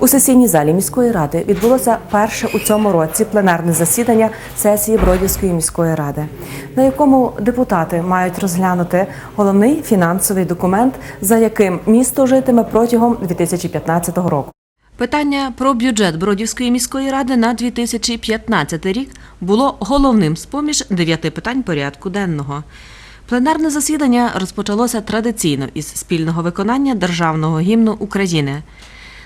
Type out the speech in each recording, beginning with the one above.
У сесійній залі міської ради відбулося перше у цьому році пленарне засідання сесії Бродівської міської ради, на якому депутати мають розглянути головний фінансовий документ, за яким місто житиме протягом 2015 року. Питання про бюджет Бродівської міської ради на 2015 рік було головним з поміж дев'яти питань порядку денного. Пленарне засідання розпочалося традиційно із спільного виконання державного гімну України.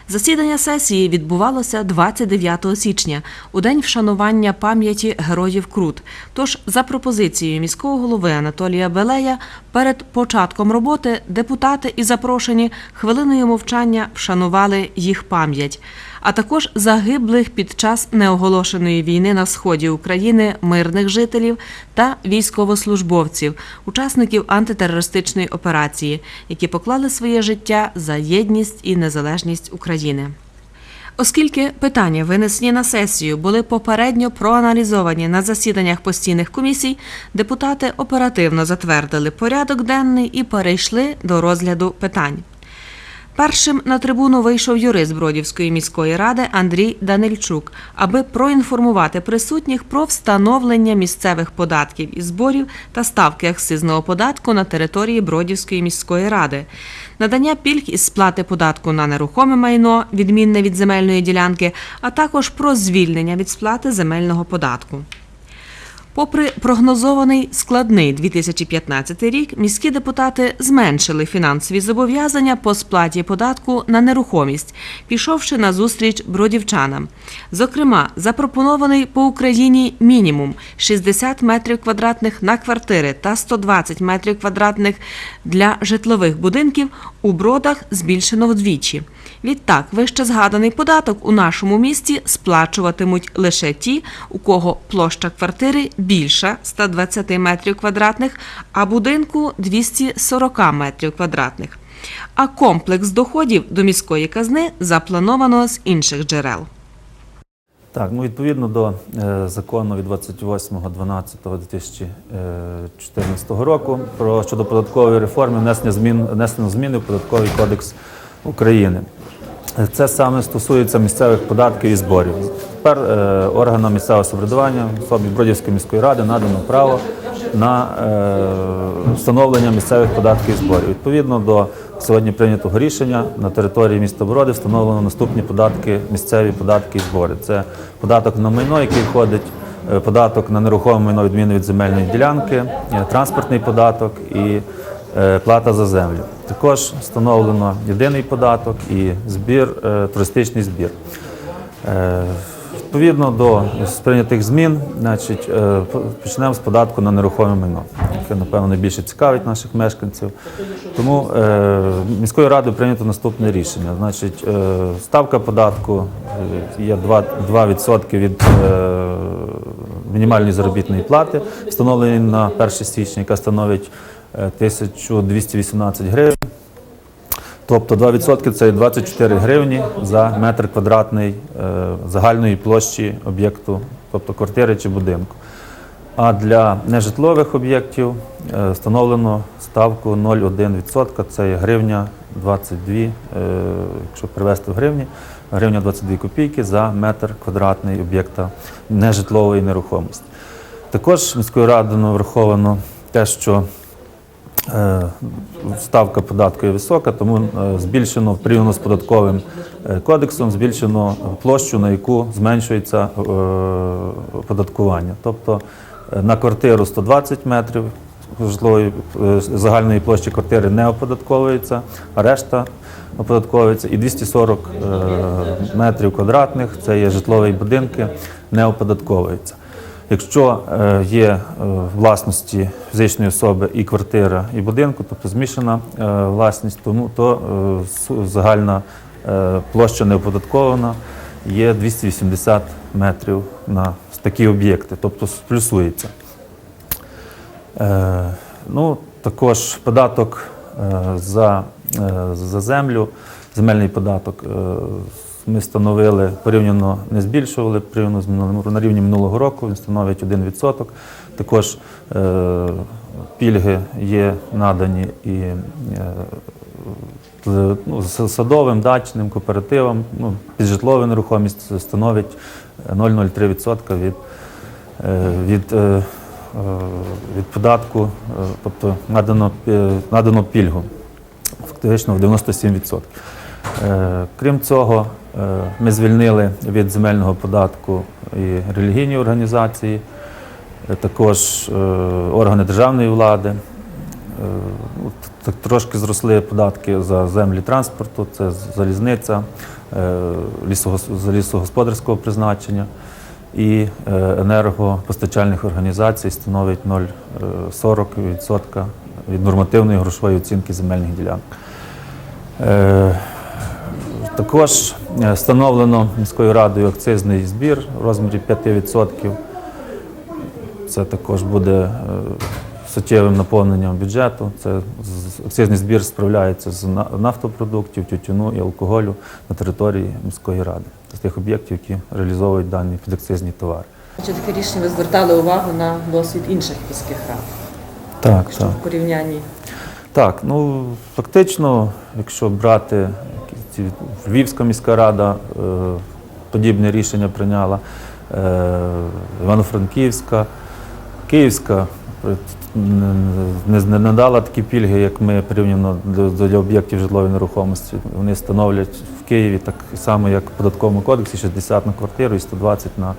Засідання сесії відбувалося 29 січня, у день вшанування пам'яті героїв Крут. Тож, за пропозицією міського голови Анатолія Белея, перед початком роботи депутати і запрошені хвилиною мовчання вшанували їх пам'ять, а також загиблих під час неоголошеної війни на сході України мирних жителів та військовослужбовців, учасників антитерористичної операції, які поклали своє життя за єдність і незалежність України. Оскільки питання, винесені на сесію, були попередньо проаналізовані на засіданнях постійних комісій, депутати оперативно затвердили порядок денний і перейшли до розгляду питань. Першим на трибуну вийшов юрист Бродівської міської ради Андрій Данильчук, аби проінформувати присутніх про встановлення місцевих податків і зборів та ставки акцизного податку на території Бродівської міської ради, надання пільг із сплати податку на нерухоме майно, відмінне від земельної ділянки, а також про звільнення від сплати земельного податку. Попри прогнозований складний 2015 рік, міські депутати зменшили фінансові зобов'язання по сплаті податку на нерухомість, пішовши на зустріч бродівчанам. Зокрема, запропонований по Україні мінімум 60 метрів квадратних на квартири та 120 метрів квадратних для житлових будинків у бродах збільшено вдвічі. Відтак, вище згаданий податок у нашому місті сплачуватимуть лише ті, у кого площа квартири більша 120 метрів квадратних, а будинку 240 метрів квадратних. А комплекс доходів до міської казни заплановано з інших джерел. Так, ну відповідно до е, закону від 28.12.2014 року про щодо податкової реформи внесення змін внесено зміни в податковий кодекс України. Це саме стосується місцевих податків і зборів. Тепер е, органам місцевого самоврядування особі Бродівської міської ради надано право на е, встановлення місцевих податків і зборів. Відповідно до сьогодні прийнятого рішення на території міста Броди встановлено наступні податки, місцеві податки і збори. Це податок на майно, який входить, е, податок на нерухоме майно відміни від земельної ділянки, транспортний податок і плата за землю. Також встановлено єдиний податок і збір, е, туристичний збір. Е, Відповідно до сприйнятих змін, значить, е, по- почнемо з податку на нерухоме майно, яке, напевно, найбільше цікавить наших мешканців. Тому е, міською радою прийнято наступне рішення. Значить, е, ставка податку е, є 2%, 2% від е, мінімальної заробітної плати, встановленої на 1 січня, яка становить е, 1218 гривень. Тобто 2% це 24 гривні за метр квадратний е, загальної площі об'єкту, тобто квартири чи будинку. А для нежитлових об'єктів е, встановлено ставку 0,1%, це гривня 22, е, якщо привести в гривні, гривня 22 копійки за метр квадратний об'єкта нежитлової нерухомості. Також міською радою враховано те, що Ставка податку є висока, тому е, збільшено порівняно з податковим е, кодексом, збільшено площу, на яку зменшується е, оподаткування. Тобто е, на квартиру 120 метрів житлової е, загальної площі квартири не оподатковується, а решта оподатковується. І 240 е, метрів квадратних це є житлові будинки, не оподатковується. Якщо е, є е, власності фізичної особи і квартира, і будинку, тобто змішана е, власність, тому то су- загальна площа неоподаткована є 280 метрів на такі об'єкти, тобто плюсується. Е, Ну, також податок за, за землю, земельний податок ми встановили порівняно не збільшували порівняно з на рівні минулого року. Він становить 1%. Також е, пільги є надані і е, ну, садовим, дачним, кооперативам, ну, під житлову нерухомість становить 0,03% від, е, від, е, е, від податку, е, тобто надано, е, надано пільгу фактично в 97%. Е, Крім цього, е, ми звільнили від земельного податку і релігійні організації, е, також органи державної влади. Трошки зросли податки за землі транспорту, це залізниця, за лісогосподарського призначення і енергопостачальних організацій становить 0,40% від нормативної грошової оцінки земельних ділянок. Також е, встановлено міською радою акцизний збір в розмірі 5%. Це також буде е, суттєвим наповненням бюджету. Це акцизний збір справляється з нафтопродуктів, тютюну і алкоголю на території міської ради, з тих об'єктів, які реалізовують дані підакцизні товари. Чи таке рішення ви звертали увагу на досвід інших міських рад Так, так. в порівнянні? Так, ну фактично, якщо брати ці Львівська міська рада е, подібне рішення прийняла, е, Івано-Франківська, Київська не, надала такі пільги, як ми порівняно до об'єктів житлової нерухомості. Вони становлять в Києві так само, як в податковому кодексі, 60 на квартиру і 120 на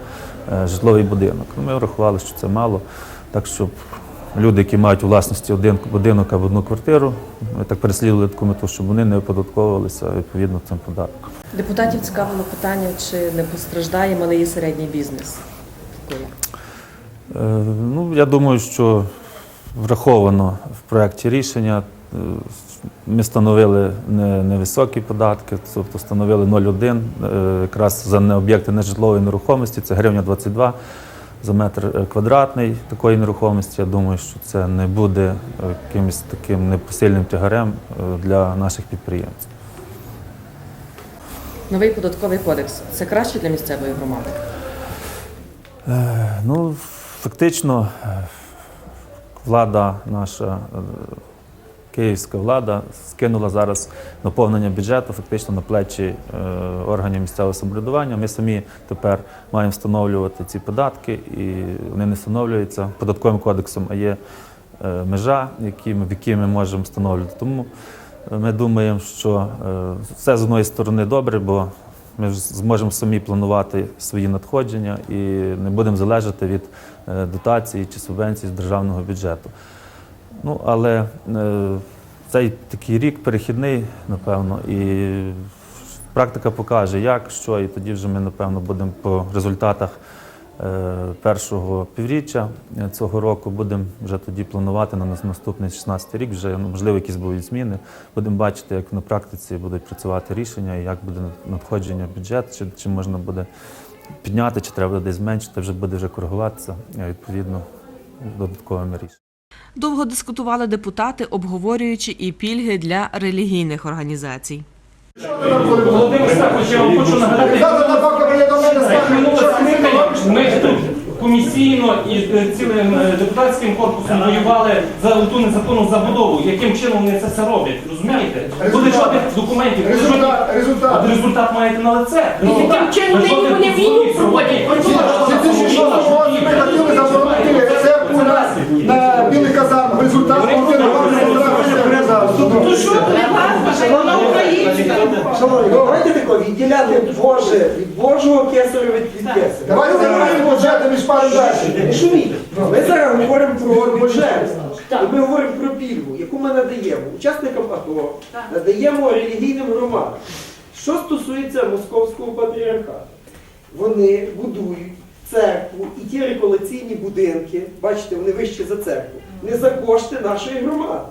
е, житловий будинок. Ну, Ми врахували, що це мало, так щоб люди, які мають у власності один будинок або одну квартиру, ми так переслідували таку мету, щоб вони не оподатковувалися відповідно цим податком. Депутатів цікавило питання, чи не постраждає малий і середній бізнес. Е, Ну, я думаю, що враховано в проєкті рішення. Е, Ми встановили невисокі податки, тобто встановили 0,1 е, якраз за об'єкти нежитлової нерухомості, це гривня 22 за метр е, квадратний такої нерухомості. Я думаю, що це не буде е, якимось таким непосильним тягарем е, для наших підприємців. Новий податковий кодекс це краще для місцевої громади. Ну, фактично, влада наша, київська влада, скинула зараз наповнення бюджету фактично на плечі е, органів місцевого самоврядування. Ми самі тепер маємо встановлювати ці податки, і вони не встановлюються податковим кодексом, а є е, межа, в якій ми можемо встановлювати. Тому е, ми думаємо, що все з одної сторони добре, бо ми зможемо самі планувати свої надходження і не будемо залежати від дотацій чи субвенцій з державного бюджету. Ну, але е, цей такий рік перехідний, напевно, і практика покаже, як, що, і тоді вже ми, напевно, будемо по результатах е, першого півріччя е, цього року будемо вже тоді планувати на наступний 16 рік, вже ну, можливо якісь будуть зміни. Будемо бачити, як на практиці будуть працювати рішення, і як буде надходження в бюджет, чи, чи можна буде підняти, чи треба десь зменшити, вже буде вже коригуватися е, відповідно додатковими рішеннями. Довго дискутували депутати, обговорюючи і пільги для релігійних організацій. Володимир Стахович, я вам хочу нагадати, що скликання ми тут комісійно і е, цілим е, депутатським корпусом воювали за ту незаконну забудову. Яким чином вони це все роблять? Розумієте? Буде жодних документів, Результат, результат. Результат маєте на лице. Яким чином вони війну проводять? жодних- В 2006 році ми хотіли заборонити церкву на, білий казан. Результат вони що не важко, вона українська. Шановні, ну, давайте тако, відділяти Боже від Божого кесарю від, від кесаря. Давайте займаємо бюджетом і шпаримо далі. Не шуміть. Ми зараз говоримо про. І ми говоримо про пільгу, яку ми надаємо учасникам АТО, надаємо релігійним громадам. Що стосується московського патріархату, вони будують церкву і ті реколекційні будинки, бачите, вони вищі за церкву, не за кошти нашої громади.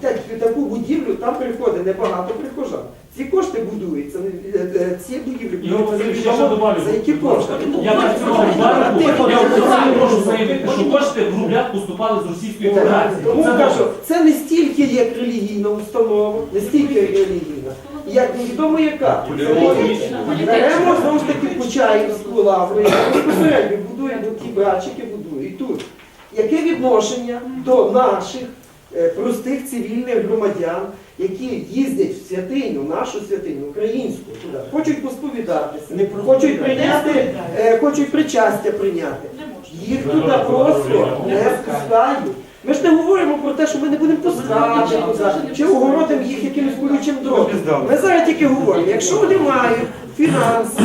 Так, Таку будівлю там приходить небагато прихожан. Ці кошти будуються, е, е, ці будівлі будуються за які кошти? Я працював в банку, я офіційно можу заявити, що кошти в рублях поступали з Російської Федерації. Тому Це кажу, це не стільки як релігійна установа, не стільки як релігійна, як невідомо яка. Беремо знову ж таки Почаївську лавру, яка безпосередньо будує, бо ті братчики будують тут. яке відношення до наших простих цивільних громадян, які їздять в святиню, нашу святиню, українську, туди, хочуть посповідатися, хочуть прийняти, е, хочуть причастя прийняти. Їх туди просто не спускають. Ми ж не говоримо про те, що ми не будемо пускати туди, чи огородимо їх якимось колючим дротом. Ми зараз тільки говоримо, якщо вони мають фінанси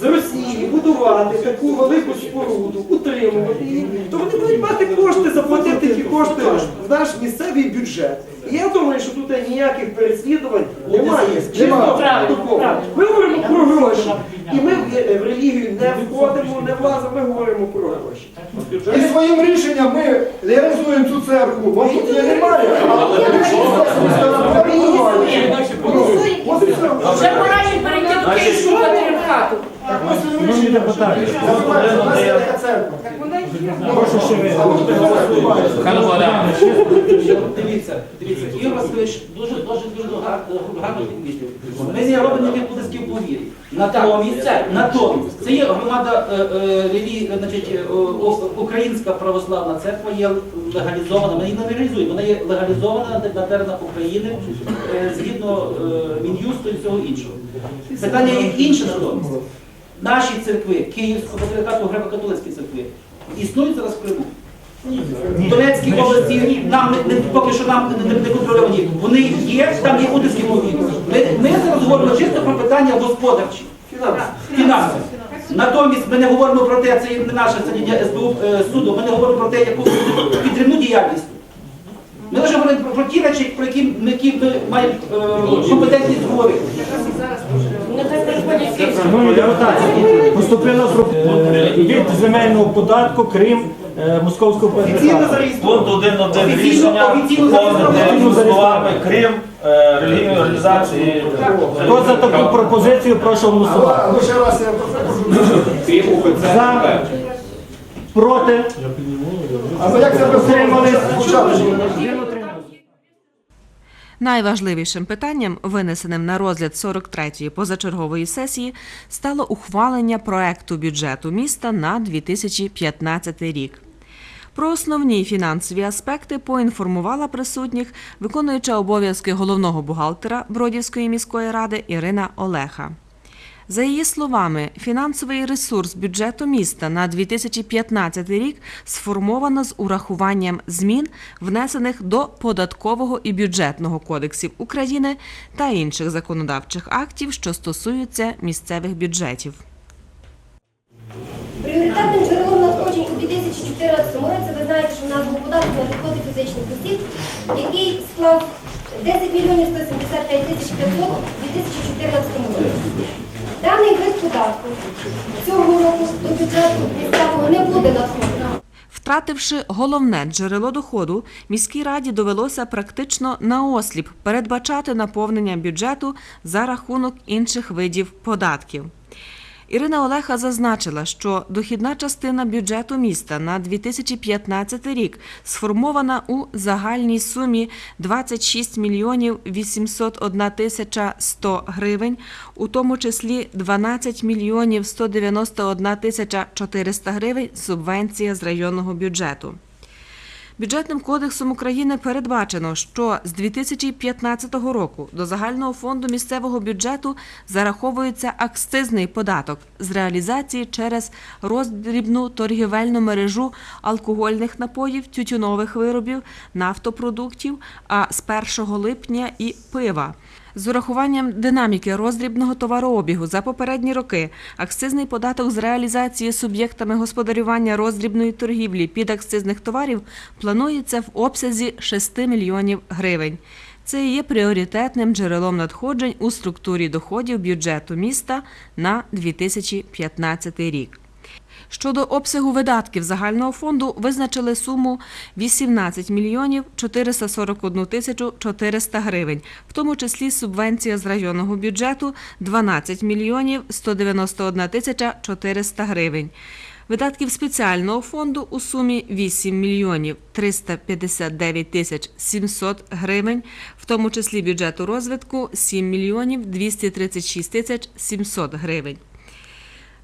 з Росії будувати таку велику споруду, утримувати її, то вони будуть мати кошти, заплатити ті кошти в наш місцевий бюджет. І я думаю, що тут ніяких переслідувань немає. Чисто такого. Ми говоримо про гроші. І ми в е, релігію не входимо, не влазимо, ми говоримо про гроші. І своїм рішенням ми реалізуємо цю церкву. Бо тут її немає, а рішення От і все. Вже пора їм до київського патріархату. Є. Дивіться, дивіться, Ігор Васильович дуже дуже дуже гарно гарно підмітив. Ми не робимо ніяких подисків по вірі. Натомість, натомість, це є громада е, е, значить, е, Українська православна церква є легалізована, вона її не легалізує, вона є легалізована на теренах України е, згідно е, Мін'юсту і всього іншого. Питання є інше натомість. Наші церкви, Київського патріархату греко-католицькі церкви, існують зараз в Криму. В Донецькій області нам не, не- поки що нам не, не, не контрольовані. Вони є, там є утиски повітря. Ми, ми зараз говоримо чисто про питання господарчі, Фінанси. Натомість ми не говоримо про те, це не наше сидіння СБУ е, суду, ми не говоримо про те, яку підтримну діяльність. Ми лише говоримо про, про ті речі, про які ми, які ми маємо е, компетентність говорити. Шановні депутати, поступило про від земельного податку, крім е, московського Офіційно зареєстровано. Пункт 1 1 рішення офіційно доповнити словами крім е, релігійної організації. Хто за таку пропозицію, прошу голосувати. Ну, ще раз я прошу. За, проти, А як це утримались. Спочатку. Найважливішим питанням, винесеним на розгляд 43-ї позачергової сесії, стало ухвалення проекту бюджету міста на 2015 рік. Про основні фінансові аспекти поінформувала присутніх виконуюча обов'язки головного бухгалтера Бродівської міської ради Ірина Олеха. За її словами, фінансовий ресурс бюджету міста на 2015 рік сформовано з урахуванням змін, внесених до податкового і бюджетного кодексів України та інших законодавчих актів, що стосуються місцевих бюджетів. Пріоритетним джерелом надходжень у 2014 році ви знаєте, що в нас був податок на доходи фізичних осіб, який склав 10 мільйонів 175 тисяч 500 у 2014 році. Даний вид податку цього року до бюджету місцевого не буде надходження. Втративши головне джерело доходу, міській раді довелося практично наосліп передбачати наповнення бюджету за рахунок інших видів податків. Ірина Олеха зазначила, що дохідна частина бюджету міста на 2015 рік сформована у загальній сумі 26 мільйонів 801 тисяча 100 гривень, у тому числі 12 мільйонів 191 тисяча 400 гривень субвенція з районного бюджету. Бюджетним кодексом України передбачено, що з 2015 року до загального фонду місцевого бюджету зараховується акцизний податок з реалізації через роздрібну торгівельну мережу алкогольних напоїв, тютюнових виробів, нафтопродуктів, а з 1 липня і пива. З урахуванням динаміки роздрібного товарообігу за попередні роки акцизний податок з реалізації суб'єктами господарювання роздрібної торгівлі підакцизних товарів планується в обсязі 6 мільйонів гривень. Це є пріоритетним джерелом надходжень у структурі доходів бюджету міста на 2015 рік. Щодо обсягу видатків загального фонду визначили суму 18 мільйонів 441 тисячу 400 гривень, в тому числі субвенція з районного бюджету 12 мільйонів 191 тисяча 400 гривень. Видатків спеціального фонду у сумі 8 мільйонів 359 тисяч 700 гривень, в тому числі бюджету розвитку 7 мільйонів 236 тисяч 700 гривень.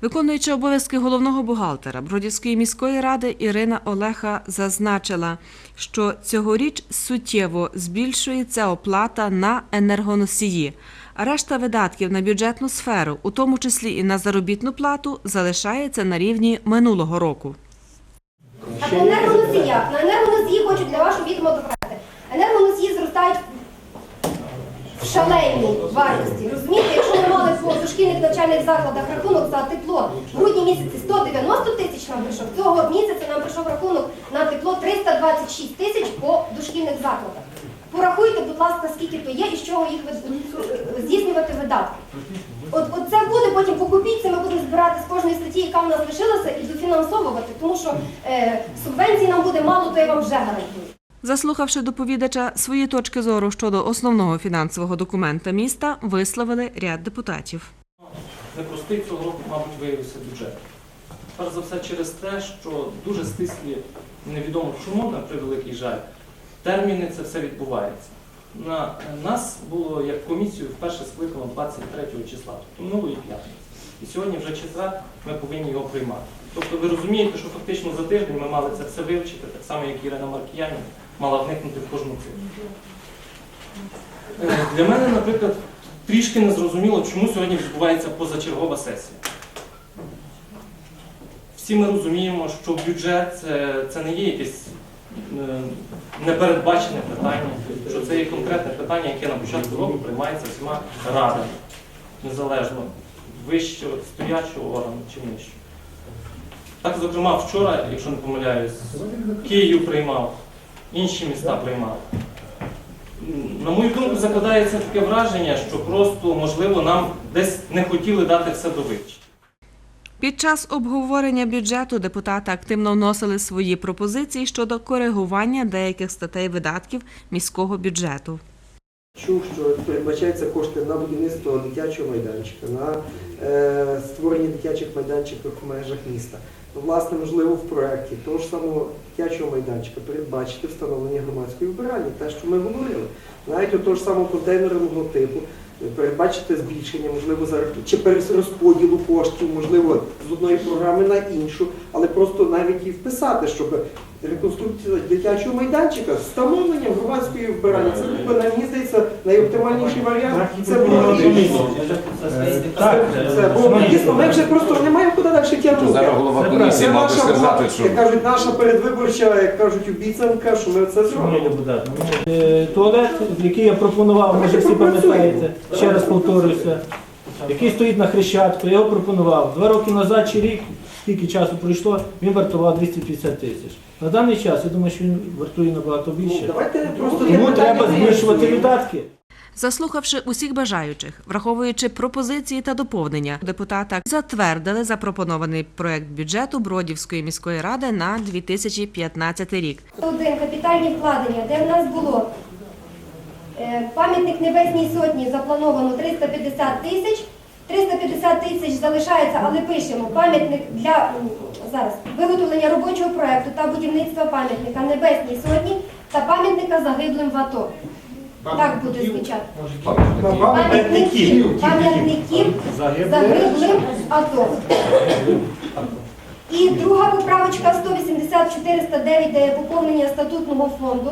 Виконуючи обов'язки головного бухгалтера Бродівської міської ради Ірина Олеха зазначила, що цьогоріч суттєво збільшується оплата на енергоносії, а решта видатків на бюджетну сферу, у тому числі і на заробітну плату, залишається на рівні минулого року. А по на енергоносії хочу для вашого відома доказати. Енергоносії зростають в шаленій вартості. Розумієте, якщо ми мали по дошкільних навчальних закладах рахунок за тепло в грудні місяці 190 тисяч нам прийшов, цього місяця нам прийшов рахунок на тепло 326 тисяч по дошкільних закладах. Порахуйте, будь ласка, скільки то є і з чого їх здійснювати видатки. От, от це буде потім по копійці, ми будемо збирати з кожної статті, яка в нас лишилася, і дофінансовувати, тому що е, субвенцій нам буде мало, то я вам вже гарантую. Заслухавши доповідача, свої точки зору щодо основного фінансового документа міста висловили ряд депутатів. Непростий цього року, мабуть, виявився бюджет. Перш за все через те, що дуже стислі, невідомо чому, на превеликий жаль, терміни це все відбувається. На нас було як комісію вперше скликано 23 числа, тобто минулої п'ятниці. І сьогодні вже четвер ми повинні його приймати. Тобто ви розумієте, що фактично за тиждень ми мали це все вивчити, так само як Ірина Маркіянів мала вникнути в кожну цифру. Е, Для мене, наприклад, трішки незрозуміло, чому сьогодні відбувається позачергова сесія. Всі ми розуміємо, що бюджет це, це не є якесь е, непередбачене питання, що це є конкретне питання, яке на початку року приймається всіма радами, незалежно вищого стоячого органу чи нижчого. Так, зокрема, вчора, якщо не помиляюсь, Київ приймав, інші міста приймали. На мою думку, закладається таке враження, що просто, можливо, нам десь не хотіли дати все до вивчення. Під час обговорення бюджету депутати активно вносили свої пропозиції щодо коригування деяких статей видатків міського бюджету. Чув, що передбачаються кошти на будівництво дитячого майданчика, на е, створення дитячих майданчиків в межах міста. Ну, Власне, можливо, в проєкті того ж самого дитячого майданчика передбачити встановлення громадської вбиральні, те, що ми говорили. Навіть у того ж самого контейнерного типу е, передбачити збільшення, можливо, за рахунок- чи перерозподілу коштів, можливо, з одної програми на іншу, але просто навіть і вписати, щоб реконструкція дитячого майданчика, встановлення громадської вбиральні. Це був мені здається, найоптимальніший варіант. Це було Так, це бо дійсно ми вже просто не маємо далі тягнути. Зараз голова Це комісії мав би наша сказати, була, що як кажуть, наша передвиборча, як кажуть, обіцянка, що ми це Шановні зробимо. депутати, ну, е, туалет, який я пропонував, може всі пам'ятаєте, ще раз повторюся, який стоїть на Хрещатку, я його пропонував. Два роки назад чи рік, скільки часу пройшло, він вартував 250 тисяч. На даний час, я думаю, що він вартує набагато Ну, більше. Давайте просто Тому треба збільшувати видатки. Заслухавши усіх бажаючих, враховуючи пропозиції та доповнення, депутати затвердили запропонований проект бюджету Бродівської міської ради на 2015 рік. Один капітальні вкладення, де в нас було е, пам'ятник Небесній Сотні заплановано 350 тисяч. 350 тисяч залишається, але пишемо пам'ятник для зараз виготовлення робочого проекту та будівництва пам'ятника Небесній Сотні та пам'ятника загиблим в АТО. Так буде звучати. Пам'ятників, пам'ятників загиблим АТО. І друга поправочка 180 409, де є поповнення статутного фонду.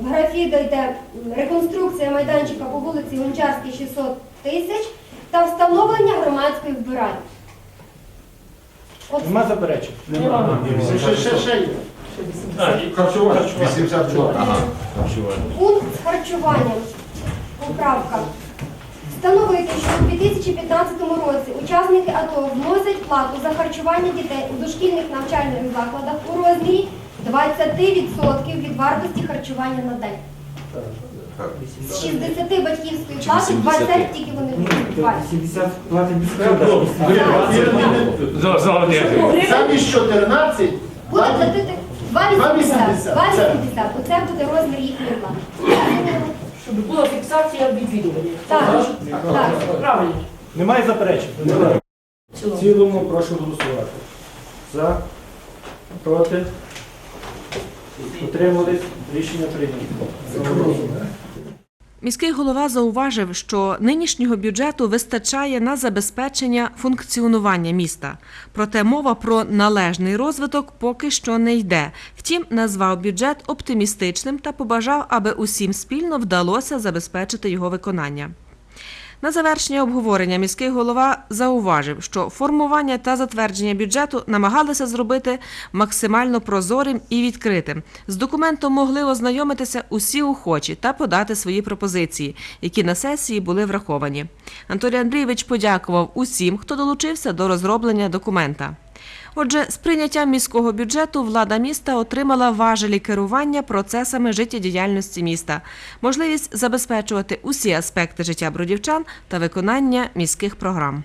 В графі де йде реконструкція майданчика по вулиці Гончарській 600 тисяч та встановлення громадської вбиральні. Нема заперечень? Ще, ще, ще є. Харчування. 82. пункт з харчуванням. Поправка. Встановити, що у 2015 році учасники АТО вносять плату за харчування дітей у дошкільних навчальних закладах у розмірі 20% від вартості харчування на день. З 60 батьківської плати 20 тільки вони будуть платити. 70 платить міська Замість 14, Буде платити 2,80. 2,80. 2,80. Оце буде розмір їхньої плати. Щоб була фіксація відвідування. Так, так. Правильно. Немає заперечень? В цілому прошу голосувати. За, проти, утримались, рішення прийнято. Міський голова зауважив, що нинішнього бюджету вистачає на забезпечення функціонування міста. Проте мова про належний розвиток поки що не йде. Втім, назвав бюджет оптимістичним та побажав, аби усім спільно вдалося забезпечити його виконання. На завершення обговорення міський голова зауважив, що формування та затвердження бюджету намагалися зробити максимально прозорим і відкритим. З документом могли ознайомитися усі охочі та подати свої пропозиції, які на сесії були враховані. Анатолій Андрійович подякував усім, хто долучився до розроблення документа. Отже, з прийняттям міського бюджету влада міста отримала важелі керування процесами життєдіяльності міста, можливість забезпечувати усі аспекти життя бродівчан та виконання міських програм.